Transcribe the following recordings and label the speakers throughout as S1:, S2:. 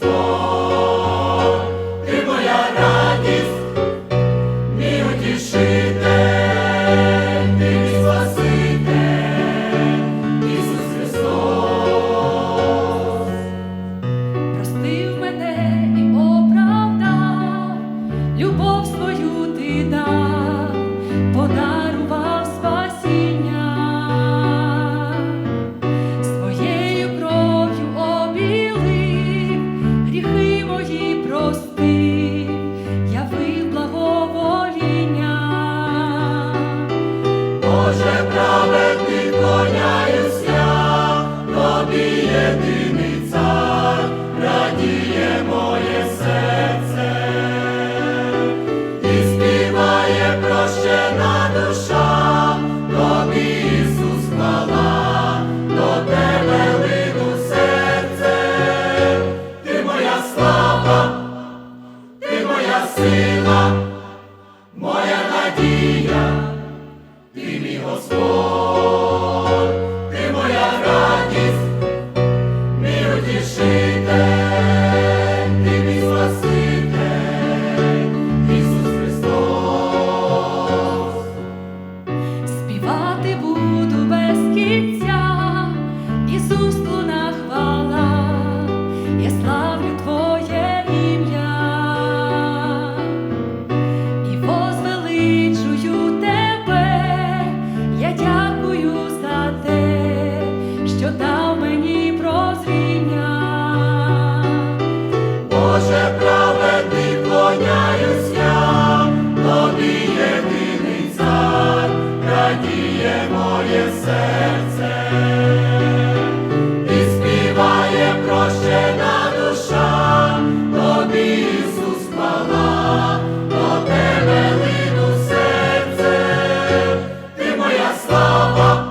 S1: Господь. Боже. радіє моє серце, і співає прощена душа, тобі Ісус хвала, до тебе серце, ти моя слава,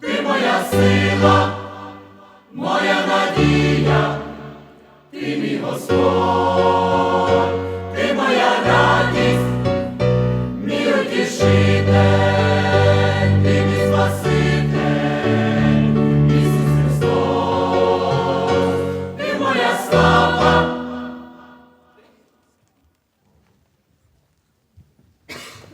S1: ти моя сила, моя надія, ти мій Господь.